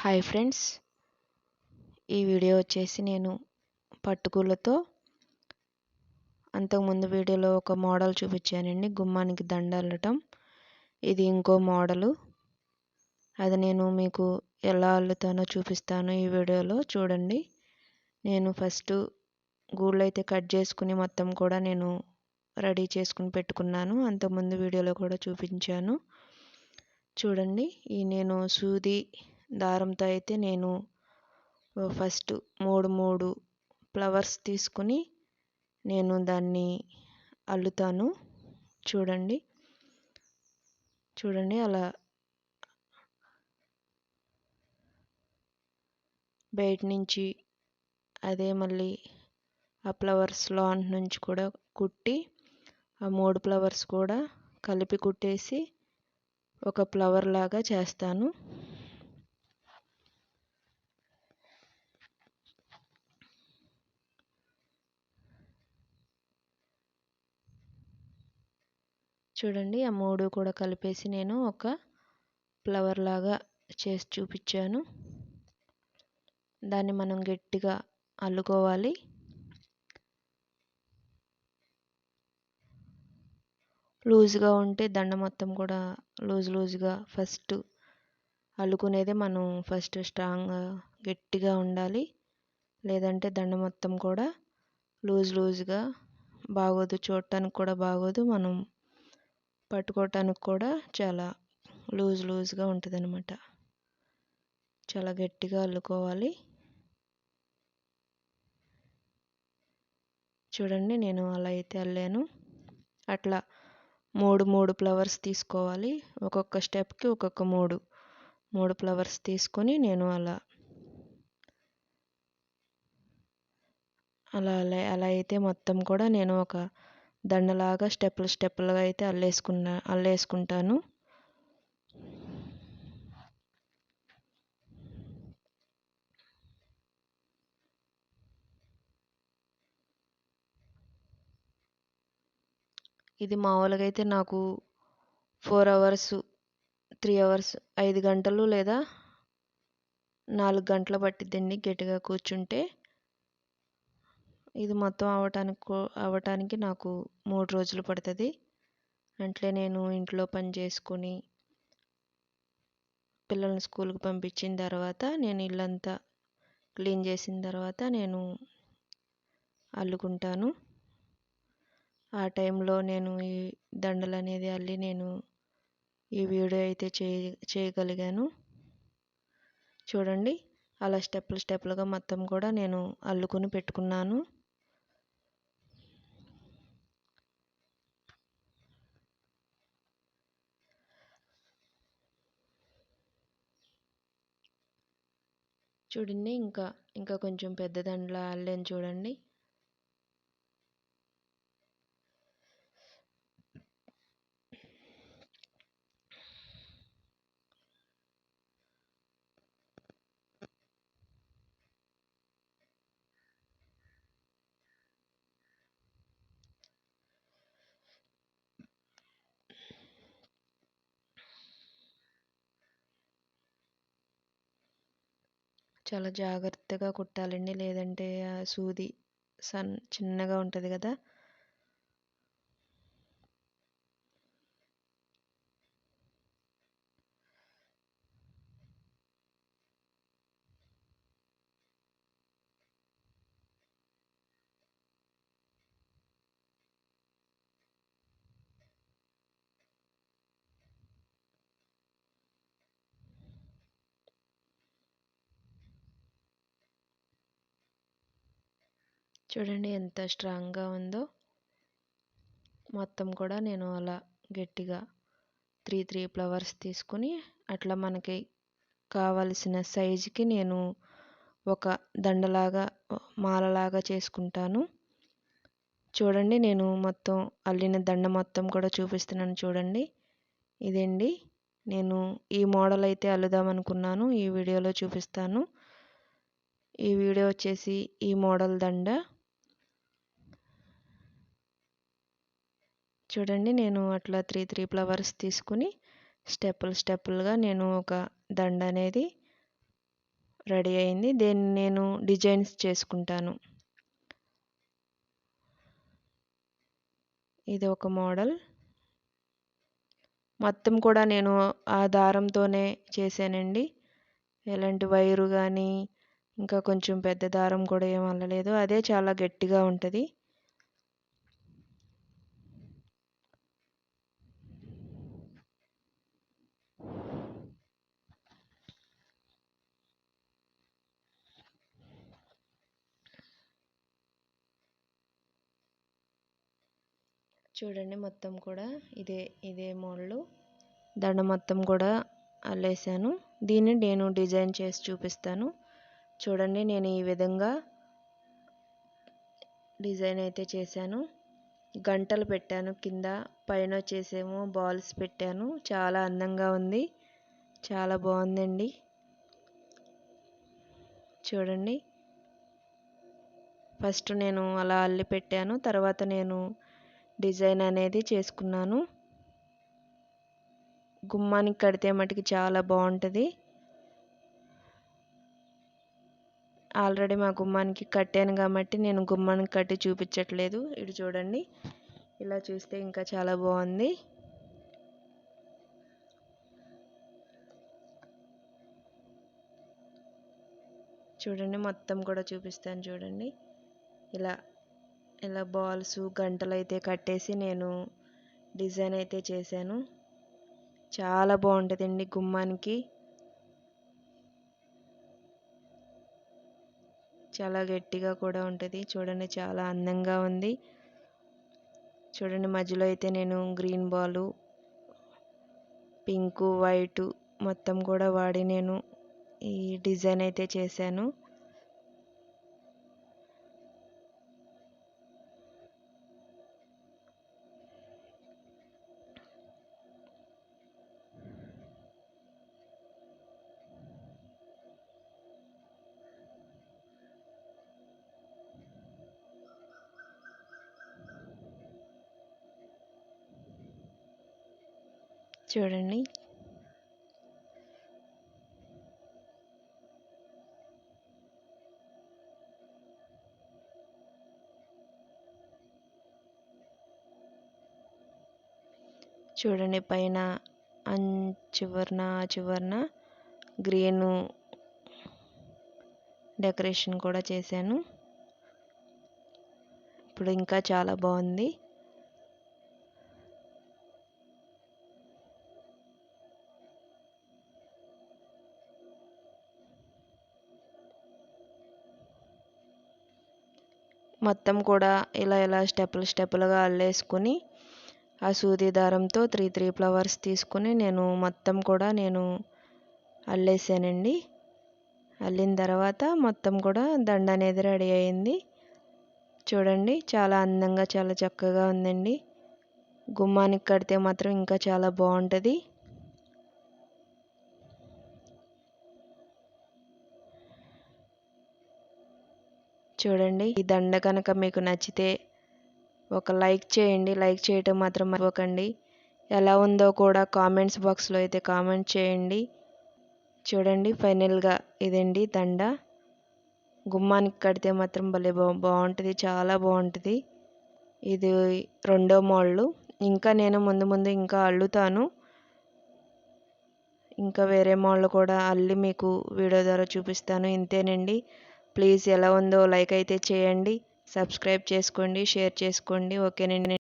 Hi friends ఈ video వచ్చేసి నేను పట్టుకూలతో అంతకుముందు వీడియోలో ఒక మోడల్ చూపించానండి. గుమ్మానికి దండ అల్లటం ఇది ఇంకో మోడలు అది నేను మీకు ఎలా అల్లుతానో చూపిస్తాను ఈ వీడియోలో చూడండి. నేను ఫస్ట్ గూళ్ళు అయితే కట్ చేసుకుని మొత్తం కూడా నేను రెడీ చేసుకుని పెట్టుకున్నాను. అంతకుముందు వీడియోలో కూడా చూపించాను. చూడండి. ఈ నేను సూది దారంతో అయితే నేను ఫస్ట్ మూడు మూడు ఫ్లవర్స్ తీసుకుని నేను దాన్ని అల్లుతాను. చూడండి. చూడండి అలా బయట నుంచి అదే మళ్ళీ ఆ ఫ్లవర్స్ లాంట్ నుంచి కూడా కుట్టి ఆ మూడు ఫ్లవర్స్ కూడా కలిపి కుట్టేసి ఒక ఫ్లవర్ లాగా చేస్తాను. చూడండి ఆ మూడు కూడా కలిపేసి నేను ఒక ఫ్లవర్ లాగా చేసి చూపించాను. దాన్ని మనం గట్టిగా అల్లుకోవాలి. లూజ్గా ఉంటే దండ మొత్తం కూడా లూజ్ లూజ్గా ఫస్ట్ అల్లుకునేదే మనం ఫస్ట్ స్ట్రాంగ్గా గట్టిగా ఉండాలి. లేదంటే దండ మొత్తం కూడా లూజ్ లూజ్గా బాగోదు చూడటానికి కూడా బాగోదు. మనం పట్టుకోవటానికి కూడా చాలా లూజ్ లూజ్గా ఉంటుంది అనమాట చాలా గట్టిగా అల్లుకోవాలి. చూడండి నేను అలా అయితే అల్లాను. అట్లా మూడు మూడు ఫ్లవర్స్ తీసుకోవాలి. ఒక్కొక్క స్టెప్కి ఒక్కొక్క మూడు మూడు ఫ్లవర్స్ తీసుకొని నేను అలా అలా అలా అలా అయితే మొత్తం కూడా నేను ఒక దండలాగా స్టెప్పులు స్టెప్పులుగా అయితే అల్లేసుకున్నా అల్లేసుకుంటాను. ఇది మామూలుగా అయితే నాకు ఫోర్ అవర్స్ త్రీ అవర్స్ ఐదు గంటలు లేదా నాలుగు గంటలు పట్టిద్దండి గట్టిగా కూర్చుంటే. ఇది మొత్తం అవ్వటానికి అవ్వటానికి నాకు మూడు రోజులు పడుతుంది. అట్లే నేను ఇంట్లో పని చేసుకొని పిల్లల్ని స్కూల్కి పంపించిన తర్వాత నేను ఇల్లంతా క్లీన్ చేసిన తర్వాత నేను అల్లుకుంటాను. ఆ టైంలో నేను ఈ దండలు అనేది అల్లి నేను ఈ వీడియో అయితే చేయ చేయగలిగాను. చూడండి అలా స్టెప్పులు స్టెప్పులుగా మొత్తం కూడా నేను అల్లుకుని పెట్టుకున్నాను. చూడండి. ఇంకా ఇంకా కొంచెం పెద్ద దండలా అల్లాను చూడండి. చాలా జాగ్రత్తగా కుట్టాలండి. లేదంటే ఆ సూది సన్ చిన్నగా ఉంటుంది కదా చూడండి ఎంత స్ట్రాంగ్గా ఉందో. మొత్తం కూడా నేను అలా గట్టిగా త్రీ త్రీ ఫ్లవర్స్ తీసుకుని అట్లా మనకి కావలసిన సైజుకి నేను ఒక దండలాగా మాలలాగా చేసుకుంటాను. చూడండి నేను మొత్తం అల్లిన దండ మొత్తం కూడా చూపిస్తున్నాను చూడండి. ఇదండి? నేను ఈ మోడల్ అయితే అల్లుదాం అనుకున్నాను ఈ వీడియోలో చూపిస్తాను. ఈ వీడియో వచ్చేసి ఈ మోడల్ దండ. చూడండి నేను అట్లా త్రీ త్రీ ఫ్లవర్స్ తీసుకుని స్టెప్పులు స్టెప్పులుగా నేను ఒక దండ అనేది రెడీ అయింది. దీన్ని నేను డిజైన్స్ చేసుకుంటాను. ఇది ఒక మోడల్. మొత్తం కూడా నేను ఆ దారంతోనే చేశానండి. ఎలాంటి వైరు కానీ ఇంకా కొంచెం పెద్ద దారం కూడా ఏం అల్లలేదు. అదే చాలా గట్టిగా ఉంటుంది. చూడండి మొత్తం కూడా ఇదే ఇదే మోడలు. దండ మొత్తం కూడా అల్లేసాను దీన్ని నేను డిజైన్ చేసి చూపిస్తాను. చూడండి నేను ఈ విధంగా డిజైన్ అయితే చేశాను. గంటలు పెట్టాను. కింద పైన వచ్చేసేమో బాల్స్ పెట్టాను. చాలా అందంగా ఉంది. చాలా బాగుందండి. చూడండి. ఫస్ట్ నేను అలా అల్లి పెట్టాను. తర్వాత నేను డిజైన్ అనేది చేసుకున్నాను. గుమ్మానికి కడితే మటుకి చాలా బాగుంటుంది. ఆల్రెడీ మా గుమ్మానికి కట్టాను కాబట్టి నేను గుమ్మానికి కట్టి చూపించట్లేదు. ఇటు చూడండి. ఇలా చూస్తే ఇంకా చాలా బాగుంది. చూడండి మొత్తం కూడా చూపిస్తాను చూడండి. ఇలా ఇలా బాల్స్ గంటలు అయితే కట్టేసి నేను డిజైన్ అయితే చేశాను. చాలా బాగుంటుందండి గుమ్మానికి. చాలా గట్టిగా కూడా ఉంటుంది. చూడండి చాలా అందంగా ఉంది. చూడండి మధ్యలో అయితే నేను గ్రీన్ బాలు పింకు వైటు మొత్తం కూడా వాడి నేను ఈ డిజైన్ అయితే చేశాను. చూడండి. చూడండి పైన అన్ చివరన చివరన గ్రీన్ డెకరేషన్ కూడా చేశాను. ఇప్పుడు ఇంకా చాలా బాగుంది. మొత్తం కూడా ఇలా ఇలా స్టెప్పులు స్టెప్పులుగా అల్లేసుకుని ఆ సూది దారంతో త్రీ త్రీ ఫ్లవర్స్ తీసుకుని నేను మొత్తం కూడా నేను అల్లేసానండి. అల్లిన తర్వాత మొత్తం కూడా దండ అనేది రెడీ అయింది. చూడండి చాలా అందంగా చాలా చక్కగా ఉందండి. గుమ్మానికి కడితే మాత్రం ఇంకా చాలా బాగుంటుంది. చూడండి. ఈ దండ కనుక మీకు నచ్చితే ఒక లైక్ చేయండి. లైక్ చేయటం మాత్రం మర్చిపోకండి. ఎలా ఉందో కూడా కామెంట్స్ బాక్స్లో అయితే కామెంట్ చేయండి. చూడండి ఫైనల్గా ఇదండి దండ. గుమ్మానికి కడితే మాత్రం భలే బా బాగుంటుంది. చాలా బాగుంటుంది. ఇది రెండో మోళ్ళు ఇంకా నేను ముందు ముందు ఇంకా అల్లుతాను. ఇంకా వేరే మోళ్ళు కూడా అల్లి మీకు వీడియో ద్వారా చూపిస్తాను. ఇంతేనండి. ప్లీజ్ ఎలా ఉందో లైక్ అయితే చేయండి సబ్స్క్రైబ్ చేసుకోండి షేర్ చేసుకోండి. ఓకేనండి.